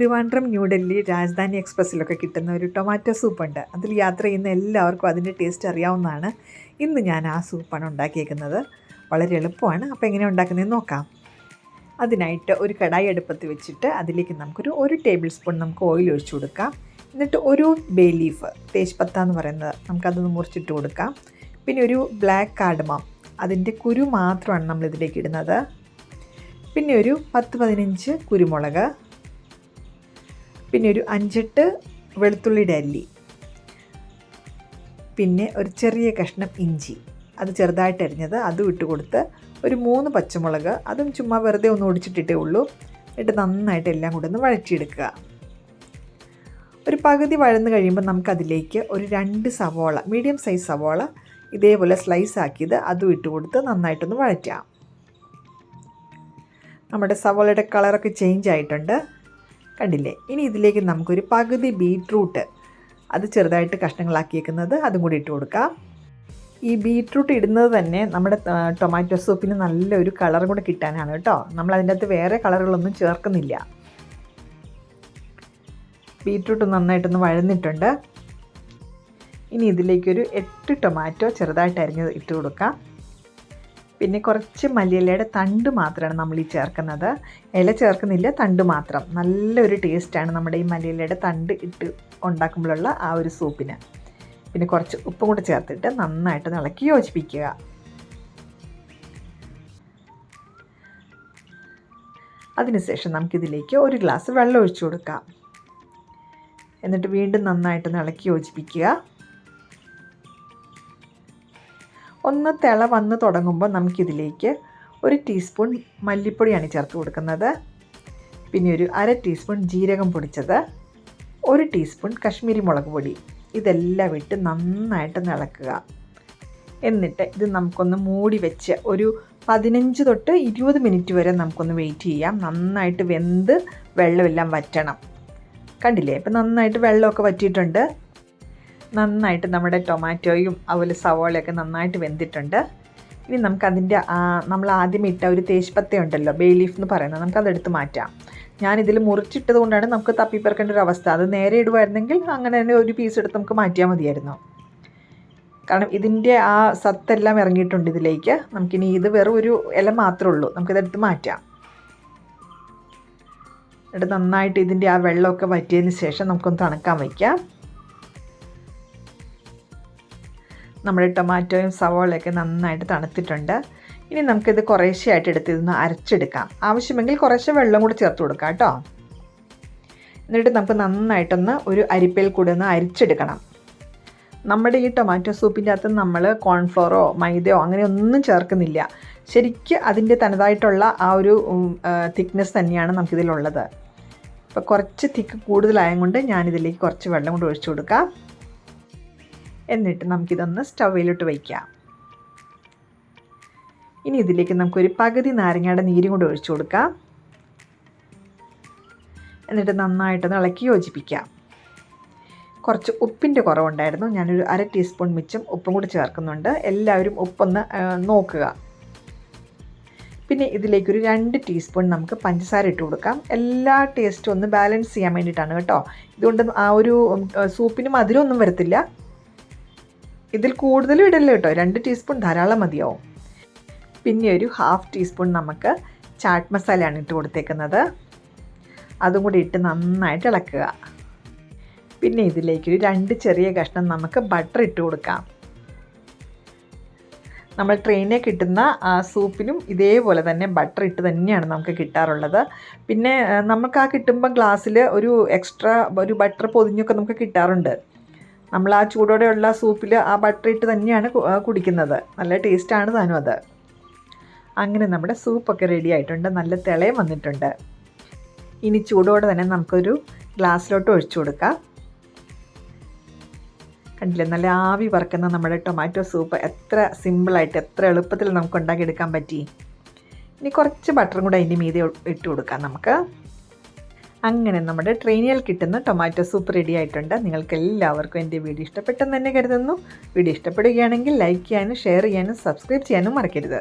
ട്രിവാൻഡ്രം ന്യൂഡൽഹി രാജധാനി എക്സ്പ്രസ്സിലൊക്കെ കിട്ടുന്ന ഒരു ടൊമാറ്റോ സൂപ്പുണ്ട്. അതിൽ യാത്ര ചെയ്യുന്ന എല്ലാവർക്കും അതിന്റെ ടേസ്റ്റ് അറിയാവുന്നതാണ്. ഇന്ന് ഞാൻ ആ സൂപ്പാണ് ഉണ്ടാക്കിയേക്കുന്നത്. വളരെ എളുപ്പമാണ്. അപ്പോൾ എങ്ങനെ ഉണ്ടാക്കുന്നതെന്ന് നോക്കാം. അതിനായിട്ട് ഒരു കടായി അടുപ്പത്ത് വെച്ചിട്ട് അതിലേക്ക് നമുക്കൊരു ഒരു ടേബിൾ സ്പൂൺ നമുക്ക് ഓയിൽ ഒഴിച്ചു കൊടുക്കാം. എന്നിട്ട് ഒരു ബേ ലീഫ് തേജ്പത്ത എന്ന് പറയുന്നത് നമുക്കതൊന്ന് മുറിച്ചിട്ട് കൊടുക്കാം. പിന്നെ ഒരു ബ്ലാക്ക് കാർഡമം അതിന്റെ കുരു മാത്രമാണ് നമ്മൾ ഇതിലേക്ക് ഇടുന്നത്. പിന്നെ ഒരു പത്ത് പതിനഞ്ച് കുരുമുളക് പിന്നെ ഒരു അഞ്ചെട്ട് വെളുത്തുള്ളിയുടെ അല്ലി പിന്നെ ഒരു ചെറിയ കഷ്ണം ഇഞ്ചി. അത് ചെറുതായിട്ട് അരിഞ്ഞത് അതും ഇട്ട് കൊടുത്ത് ഒരു മൂന്ന് പച്ചമുളക് അതും ചുമ്മാ വെറുതെ ഒന്ന് ഒടിച്ചിട്ടിട്ടേ ഉള്ളൂ. എന്നിട്ട് നന്നായിട്ട് എല്ലാം കൂടെ ഒന്ന് വഴറ്റിയെടുക്കുക. ഒരു പകുതി വഴന്ന് കഴിയുമ്പോൾ നമുക്കതിലേക്ക് ഒരു രണ്ട് സവോള മീഡിയം സൈസ് സവോള ഇതേപോലെ സ്ലൈസ് ആക്കിയത് അതും ഇട്ട് കൊടുത്ത് നന്നായിട്ടൊന്ന് വഴറ്റാം. നമ്മുടെ സവോളയുടെ കളറൊക്കെ ചേഞ്ച് ആയിട്ടുണ്ട്. കണ്ടില്ലേ? ഇനി ഇതിലേക്ക് നമുക്കൊരു പകുതി ബീട്രൂട്ട്. അത് ചെറുതായിട്ട് കഷ്ണങ്ങളാക്കിയേക്കുന്നത് അതും കൂടി ഇട്ട് കൊടുക്കാം. ഈ ബീട്രൂട്ട് ഇടുന്നത് തന്നെ നമ്മുടെ ടൊമാറ്റോ സൂപ്പിന് നല്ലൊരു കളറും കൂടെ കിട്ടാനാണ് കേട്ടോ. നമ്മൾ അതിന്റെ അകത്ത് വേറെ കളറുകളൊന്നും ചേർക്കുന്നില്ല. ബീട്രൂട്ട് നന്നായിട്ടൊന്ന് വഴന്നിട്ടുണ്ട്. ഇനി ഇതിലേക്കൊരു എട്ട് ടൊമാറ്റോ ചെറുതായിട്ട് അരിഞ്ഞത് ഇട്ട് കൊടുക്കാം. പിന്നെ കുറച്ച് മല്ലിയിലയുടെ തണ്ട് മാത്രമാണ് നമ്മൾ ഈ ചേർക്കുന്നത്. ഇല ചേർക്കുന്നില്ല തണ്ട് മാത്രം. നല്ലൊരു ടേസ്റ്റാണ് നമ്മുടെ ഈ മല്ലിയിലയുടെ തണ്ട് ഇട്ട് ഉണ്ടാക്കുമ്പോഴുള്ള ആ ഒരു സൂപ്പിന്. പിന്നെ കുറച്ച് ഉപ്പും കൂടെ ചേർത്തിട്ട് നന്നായിട്ട് ഇളക്കി യോജിപ്പിക്കുക. അതിനുശേഷം നമുക്കിതിലേക്ക് ഒരു ഗ്ലാസ് വെള്ളം ഒഴിച്ചു കൊടുക്കാം. എന്നിട്ട് വീണ്ടും നന്നായിട്ട് ഇളക്കി യോജിപ്പിക്കുക. ഒന്ന് തിള വന്ന് തുടങ്ങുമ്പോൾ നമുക്കിതിലേക്ക് ഒരു ടീസ്പൂൺ മല്ലിപ്പൊടിയാണ് ചേർത്ത് കൊടുക്കുന്നത്. പിന്നെ ഒരു അര ടീസ്പൂൺ ജീരകം പൊടിച്ചത്. ഒരു ടീസ്പൂൺ കശ്മീരി മുളക് പൊടി. ഇതെല്ലാം ഇട്ട് നന്നായിട്ട് ഇളക്കുക എന്നിട്ട് ഇത് നമുക്കൊന്ന് മൂടി വെച്ച് ഒരു പതിനഞ്ച് തൊട്ട് ഇരുപത് മിനിറ്റ് വരെ നമുക്കൊന്ന് വെയിറ്റ് ചെയ്യാം. നന്നായിട്ട് വെന്ത് വെള്ളമെല്ലാം വറ്റണം. കണ്ടില്ലേ? ഇപ്പം നന്നായിട്ട് വെള്ളമൊക്കെ വറ്റിയിട്ടുണ്ട്. നന്നായിട്ട് നമ്മുടെ ടൊമാറ്റോയും അതുപോലെ സവോളയൊക്കെ നന്നായിട്ട് വെന്തിട്ടുണ്ട്. ഇനി നമുക്കതിന്റെ നമ്മൾ ആദ്യം ഇട്ട ഒരു തേജ്പത്ത ഉണ്ടല്ലോ ബേ ലീഫ് എന്ന് പറയുന്നത് നമുക്കതെടുത്ത് മാറ്റാം. ഞാനിതിൽ മുറിച്ചിട്ടത് കൊണ്ടാണ് നമുക്ക് തപ്പിപ്പറക്കേണ്ട ഒരു അവസ്ഥ. അത് നേരെ ഇടുമായിരുന്നെങ്കിൽ അങ്ങനെ തന്നെ ഒരു പീസ് എടുത്ത് നമുക്ക് മാറ്റിയാൽ മതിയായിരുന്നു. കാരണം ഇതിന്റെ ആ സത്തെല്ലാം ഇറങ്ങിയിട്ടുണ്ട് ഇതിലേക്ക്. നമുക്കിനി ഇത് വെറും ഒരു ഇല മാത്രമേ ഉള്ളൂ. നമുക്കിതെടുത്ത് മാറ്റാം. എന്നിട്ട് നന്നായിട്ട് ഇതിന്റെ ആ വെള്ളമൊക്കെ വറ്റിയതിന് ശേഷം നമുക്കൊന്ന് തണുക്കാൻ വയ്ക്കാം. നമ്മുടെ ടൊമാറ്റോയും സവോളയൊക്കെ നന്നായിട്ട് തണുത്തിട്ടുണ്ട്. ഇനി നമുക്കിത് കുറേശ്ശെയായിട്ട് എടുത്ത് ഇതൊന്ന് അരച്ചെടുക്കാം. ആവശ്യമെങ്കിൽ കുറേശ്ശെ വെള്ളം കൂടി ചേർത്ത് കൊടുക്കാം കേട്ടോ. എന്നിട്ട് നമുക്ക് നന്നായിട്ടൊന്ന് ഒരു അരിപ്പയിൽ കൂടി ഒന്ന് അരിച്ചെടുക്കണം. നമ്മുടെ ഈ ടൊമാറ്റോ സൂപ്പിന്റെ അകത്ത് നമ്മൾ കോൺഫ്ലോറോ മൈദയോ അങ്ങനെ ഒന്നും ചേർക്കുന്നില്ല. ശരിക്കും അതിന്റെ തനതായിട്ടുള്ള ആ ഒരു തിക്നെസ് തന്നെയാണ് നമുക്കിതിലുള്ളത്. അപ്പോൾ കുറച്ച് തിക്ക് കൂടുതലായതുകൊണ്ട് ഞാനിതിലേക്ക് കുറച്ച് വെള്ളം കൊണ്ട് ഒഴിച്ചു കൊടുക്കാം. എന്നിട്ട് നമുക്കിതൊന്ന് സ്റ്റൗവിലോട്ട് വയ്ക്കാം. ഇനി ഇതിലേക്ക് നമുക്കൊരു പകുതി നാരങ്ങയുടെ നീരും കൂടെ ഒഴിച്ചു കൊടുക്കാം. എന്നിട്ട് നന്നായിട്ടൊന്ന് ഇളക്കി യോജിപ്പിക്കാം. കുറച്ച് ഉപ്പിന്റെ കുറവുണ്ടായിരുന്നു. ഞാനൊരു അര ടീസ്പൂൺ മിച്ചം ഉപ്പും കൂടി ചേർക്കുന്നുണ്ട്. എല്ലാവരും ഉപ്പൊന്ന് നോക്കുക. പിന്നെ ഇതിലേക്കൊരു രണ്ട് ടീസ്പൂൺ നമുക്ക് പഞ്ചസാര ഇട്ട് കൊടുക്കാം. എല്ലാ ടേസ്റ്റും ഒന്ന് ബാലൻസ് ചെയ്യാൻ വേണ്ടിയിട്ടാണ് കേട്ടോ. ഇതുകൊണ്ട് ആ ഒരു സൂപ്പിന് മധുരമൊന്നും വരത്തില്ല. ഇതിൽ കൂടുതലും ഇടല്ലോ കേട്ടോ രണ്ട് ടീസ്പൂൺ ധാരാളം മതിയാവും. പിന്നെ ഒരു ഹാഫ് ടീസ്പൂൺ നമുക്ക് ചാട്ട് മസാലയാണ് ഇട്ട് കൊടുത്തേക്കുന്നത്. അതും കൂടി ഇട്ട് നന്നായിട്ട് ഇളക്കുക. പിന്നെ ഇതിലേക്ക് രണ്ട് ചെറിയ കഷ്ണം നമുക്ക് ബട്ടർ ഇട്ട് കൊടുക്കാം. നമ്മൾ ട്രെയിനിൽ കിട്ടുന്ന സൂപ്പിനും ഇതേപോലെ തന്നെ ബട്ടർ ഇട്ട് തന്നെയാണ് നമുക്ക് കിട്ടാറുള്ളത്. പിന്നെ നമുക്ക് ആ കിട്ടുമ്പോൾ ഗ്ലാസ്സിൽ ഒരു എക്സ്ട്രാ ഒരു ബട്ടർ പൊതിഞ്ഞൊക്കെ നമുക്ക് കിട്ടാറുണ്ട്. നമ്മൾ ആ ചൂടോടെയുള്ള സൂപ്പിൽ ആ ബട്ടർ ഇട്ട് തന്നെയാണ് കുടിക്കുന്നത്. നല്ല ടേസ്റ്റാണ് താനും അത്. അങ്ങനെ നമ്മുടെ സൂപ്പൊക്കെ റെഡി ആയിട്ടുണ്ട്. നല്ല തിളയും വന്നിട്ടുണ്ട്. ഇനി ചൂടോടെ തന്നെ നമുക്കൊരു ഗ്ലാസ്സിലോട്ട് ഒഴിച്ചു കൊടുക്കാം. കണ്ടില്ലേ? നല്ല ആവി പറക്കുന്ന നമ്മുടെ ടൊമാറ്റോ സൂപ്പ് എത്ര സിമ്പിളായിട്ട് എത്ര എളുപ്പത്തിൽ നമുക്ക് ഉണ്ടാക്കിയെടുക്കാൻ പറ്റി. ഇനി കുറച്ച് ബട്ടറും കൂടെ അതിന്റെ മീതെ ഇട്ട് കൊടുക്കാം നമുക്ക്. അങ്ങനെ നമ്മുടെ ട്രെയിനിൽ കിട്ടുന്ന ടൊമാറ്റോ സൂപ്പ് റെഡി ആയിട്ടുണ്ട്. നിങ്ങൾക്ക് എല്ലാവർക്കും എന്റെ വീഡിയോ ഇഷ്ടപ്പെട്ടെന്ന് തന്നെ കരുതുന്നു. വീഡിയോ ഇഷ്ടപ്പെടുകയാണെങ്കിൽ ലൈക്ക് ചെയ്യാനും ഷെയർ ചെയ്യാനും സബ്സ്ക്രൈബ് ചെയ്യാനും മറക്കരുത്.